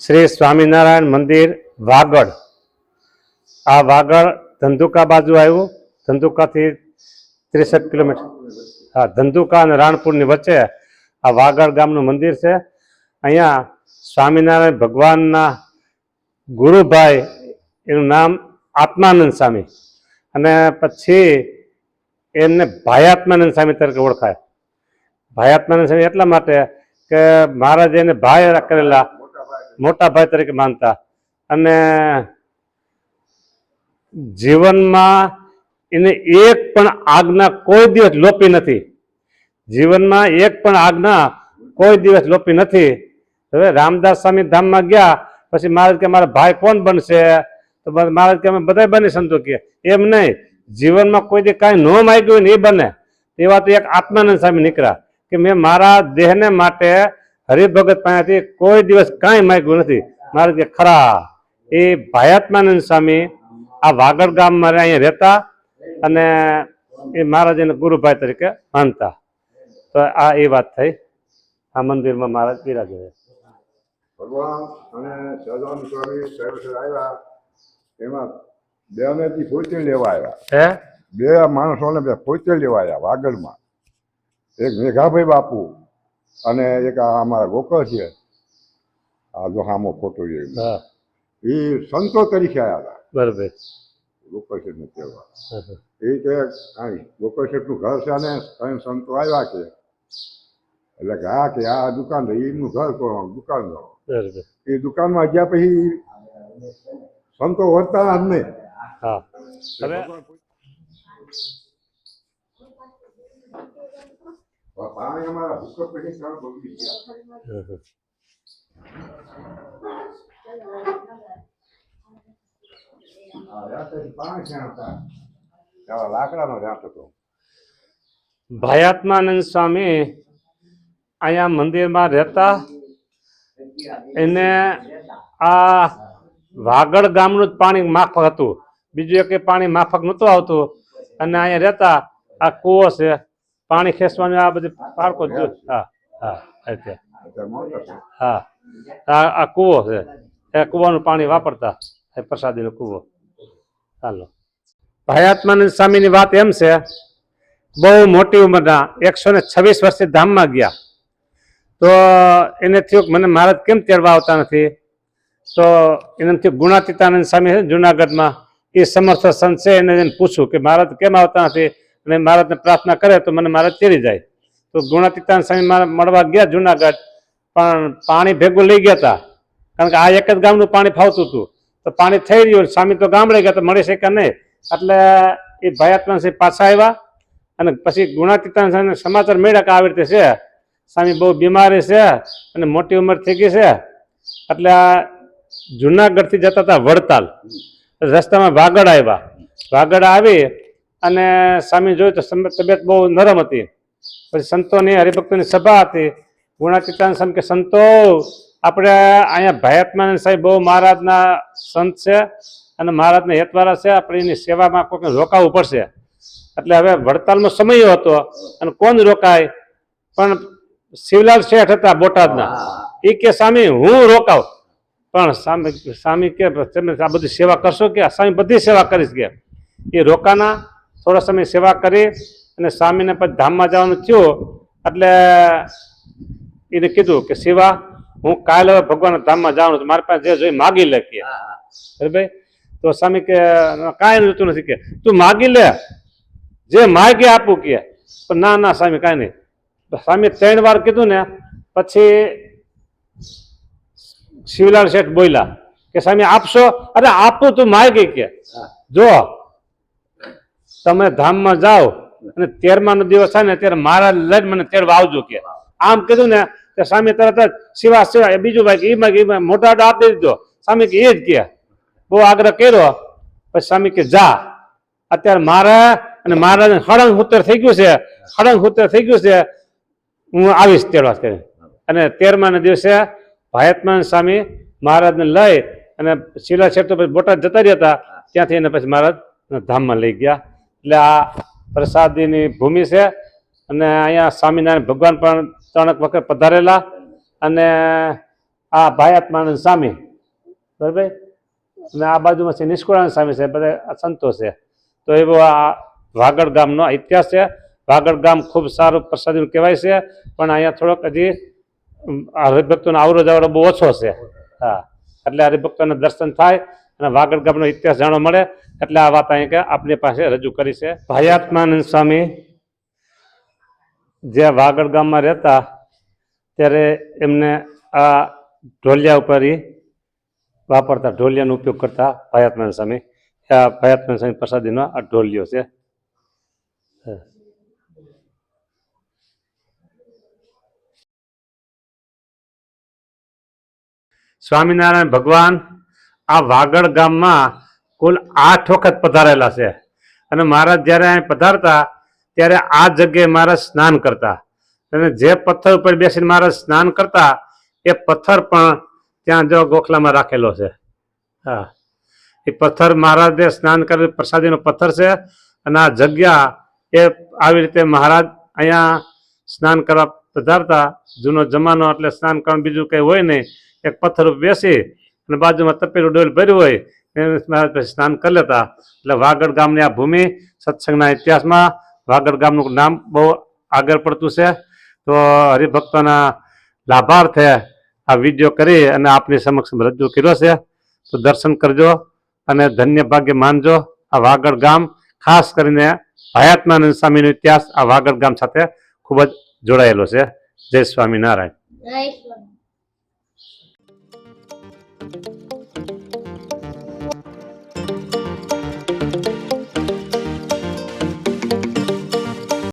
શ્રી સ્વામિનારાયણ મંદિર વાગડ. આ વાગડ ધંધુકા બાજુ આવ્યું. ધંધુકાથી ત્રેસઠ કિલોમીટર. હા, ધંધુકા અને રાણપુરની વચ્ચે આ વાગડ ગામનું મંદિર છે. અહીંયા સ્વામિનારાયણ ભગવાનના ગુરુભાઈ, એનું નામ આત્માનંદ સ્વામી. અને પછી એમને ભાયાત્માનંદ સ્વામી તરીકે ઓળખાય. ભાયાત્માનંદ સ્વામી એટલા માટે કે મહારાજ એને ભાઈ કરેલા મોટા ભાઈ તરીકે માનતા. અને જીવનમાં એને એક પણ આજ્ઞા કોઈ દિવસ લોપી નથી. જીવનમાં એક પણ આજ્ઞા કોઈ દિવસ લોપી નથી. હવે રામદાસ સ્વામી ધામમાં ગયા, પછી મહારાજ કે, મારા ભાઈ કોણ બનશે? તો મહારાજ કે, અમે બધા બની સંતો કે. એમ નહીં. જીવનમાં કોઈ દી કાંઈ ન માગ્યું ને એ બને. એવા તો એક આત્માનંદ સ્વામી નીકળ્યા કે, મેં મારા દેહને માટે હરિભગત પાસેથી કોઈ દિવસ કાંઈ માગ્યું નથી. મારે કે ખરા એ ભાયાત્માનંદ સ્વામી આ વાગડ ગામમાં અહીંયા રહેતા અને એ મહારાજ એને ગુરુભાઈ તરીકે માનતા. તો આ એ વાત થઈ. આ મંદિરમાં મહારાજ બિરાજે ભગવાન અને સહજાન સ્વામી સાહેબ આવ્યા. એમાં બેનેથી પોતે લેવા આવ્યા. હે? બે માણસોને બે પોતે લેવા આવ્યા વાગડમાં. એક મેઘાભાઈ બાપુ અને એક આ અમારા ગોકળ છે આ જો હામો ફોટો છે. એ સંતો તરીકે આવ્યા હતા. બરાબર. ગોકળ શેઠને કહેવા. એ કે કાંઈ ગોકળ શેઠનું ઘર છે અને ત્રણ સંતો આવ્યા કે એટલે કે હા કે આ દુકાન એમનું ઘર કોણ? દુકાન એ દુકાનમાં ગયા પછી સંતો વર્તા જ નહીં. હા. હવે પાણી અમારા ભૂકંપ પછી ત્રણ બગડી ગયા ભાયાત્માનંદ સ્વામી અહીંયા મંદિરમાં રહેતા. એને આ વાગડ ગામનું જ પાણી માફક હતું. બીજું એક પાણી માફક નહોતું આવતું. અને અહીંયા રહેતા આ કૂવો છે. પાણી ખેંચવાનું આ બધી પારકો હા હા હા, આ કૂવો છે. એ કૂવાનું પાણી વાપરતા એ પ્રસાદીનો કૂવો. ચાલો ભાયાત્માનંદ સ્વામીની વાત એમ છે, બહુ મોટી ઉંમરના એકસો ને છવ્વીસ વર્ષથી ધામમાં ગયા. તો એને થયું મને મહારાજ કેમ તેડવા આવતા નથી? તો એને થયું, ગુણાતીતાનંદ સ્વામી છે જુનાગઢમાં, એ સમર્થ સંત છે, એને પૂછ્યું કે મહારાજ કેમ આવતા નથી? અને મહારાજને પ્રાર્થના કરે તો મને મહારાજ તેડી જાય. તો ગુણાતીતાન સ્વામી મારા મળવા ગયા જુનાગઢ, પણ પાણી ભેગું લઈ ગયા હતા કારણ કે આ એક જ ગામનું પાણી ફાવતું હતું. તો પાણી થઈ રહ્યું સ્વામી તો ગામડે ગયા તો મળી શકે નહીં? એટલે એ ભયાત્મા સિંહ પાછા આવ્યા. અને પછી ગુણાતીતાન સ્વામીને સમાચાર મળ્યા કે આવી રીતે છે. સ્વામી બહુ બીમારી છે અને મોટી ઉંમર થઈ ગઈ છે. એટલે આ જુનાગઢથી જતા હતા વડતાલ. રસ્તામાં વાગડ આવ્યા. વાગડ આવી અને સ્વામી જોયું તો તબિયત બહુ નરમ હતી. પછી સંતોની હરિભક્તોની સભા હતી. ગુણાતીતાન સમ કે સંતો, આપણે અહીંયા ભાયાત્માનંદ સાહેબ બહુ મહારાજના સંત છે અને મહારાજના હેતવાળા છે. આપણે એની સેવામાં કોઈને રોકાવું પડશે. એટલે હવે વડતાલનો સમય હતો અને કોણ રોકાય? પણ શિવલાલ શેઠ હતા બોટાદના. એ કે સ્વામી હું રોકાવ. પણ સ્વામી સ્વામી કે, તમે આ બધી સેવા કરશો કે સ્વામી બધી સેવા કરીશ કે? એ રોકાના થોડા સમય સેવા કરી અને સ્વામીને પછી ધામમાં જવાનું થયું. એટલે એને કીધું કે શિવા હું કાલે હવે ભગવાનના ધામમાં જવાનું છું. મારી પાસે જે જોઈ માગી લે કે. ભાઈ? તો સ્વામી કે કાંઈ જોતું નથી કે. તું માગી લે. જે માગે આપું કે. પણ ના ના સ્વામી કાંઈ નહીં. સ્વામી ત્રણ વાર કીધું ને પછી શિવલાલ શેઠ બોલ્યા કે સ્વામી આપશો? અરે આપું તું માગી કે. જો તમે ધામમાં જાઓ અને તેરમા નો દિવસ થાય ને ત્યારે મારા લઈને મને તેડવા આવજો કે. આમ કીધું ને કે સામે તરત જ સિવા સિવા એ બીજું ભાઈ એ માગે. મોટા આપી દીધો. સામે કે એ જ કે. બહુ આગ્રહ કર્યો. પછી સામે કે, જા. અત્યારે મારા અને મારા હળંગ હુતર થઈ ગયું છે. હળંગ હુતર થઈ ગયું છે. હું આવીશ તેડવા કરી અને તેરમાના દિવસે ભાયતમાન સ્વામી મહારાજને લઈ અને શિલા તો પછી બોટાદ જતા રહ્યા હતા. ત્યાંથી એને પછી મહારાજ ધામમાં લઈ ગયા. એટલે આ પ્રસાદીની ભૂમિ છે. અને અહીંયા સ્વામિનારાયણ ભગવાન પણ ત્રણેક વખત પધારેલા. અને આ ભાયાત્માનંદ સ્વામી, બરાબર? અને આ બાજુમાં છે નિષ્કુળાનંદ સ્વામી છે, બધા સંતો છે. તો એવો આ વાગડ ગામનો ઇતિહાસ છે. વાગડ ગામ ખૂબ સારું પ્રસાદીનું કહેવાય છે. પણ અહીંયા થોડોક હજી હરિભક્તોનો આવરો જાવરો બહુ ઓછો છે. હા. એટલે હરિભક્તોને દર્શન થાય. અને વાગડ ગામનો ઇતિહાસ જાણવા મળે, એટલે આ વાત અહીં કે આપની પાસે રજૂ કરી છે. ભાયાત્માનંદ સ્વામી જે વાગડ ગામમાં રહેતા, ત્યારે એમને આ ઢોલિયા ઉપર વાપરતા, ઢોલિયાનો ઉપયોગ કરતા ભાયાત્માનંદ સ્વામી. આ ભાયાત્માનંદ સ્વામી પ્રસાદીનો આ ઢોલિયો છે. સ્વામિનારાયણ ભગવાન આ વાગડ ગામમાં કુલ આઠ વખત પધારેલા છે. અને મહારાજ જ્યારે અહીં પધારતા, ત્યારે આ જગ્યાએ મહારાજ સ્નાન કરતા. અને જે પથ્થર ઉપર બેસીને મહારાજ સ્નાન કરતા, એ પથ્થર પણ ત્યાં જો ગોખલામાં રાખેલો છે. હા. એ પથ્થર મહારાજે સ્નાન કરેલ, પ્રસાદીનો પથ્થર છે. અને આ જગ્યા એ આવી રીતે મહારાજ અહીંયા સ્નાન કરવા પધારતા. જૂનો જમાનો એટલે સ્નાન કરવાનું બીજું કંઈ હોય નહીં. એક પથ્થર બેસી અને બાજુમાં તપેલું ડોલ ભર્યું હોય એને સ્નાન કરી લેતા. એટલે વાગડ ગામની આ ભૂમિ સત્સંગના ઇતિહાસમાં વાગડ ગામનું નામ બહુ આગળ પડતું છે. તો હરિભક્તોના લાભાર્થે આ વીડિયો કરી અને આપની સમક્ષ રજૂ કર્યો છે. તો દર્શન કરજો અને ધન્ય ભાગ્ય માનજો આ વાગડ ગામ, ખાસ કરીને હયાત્માનંદ સ્વામીનો ઇતિહાસ આ વાગડ ગામ સાથે ખૂબ જ જોડાયેલો છે. જય સ્વામિનારાયણ.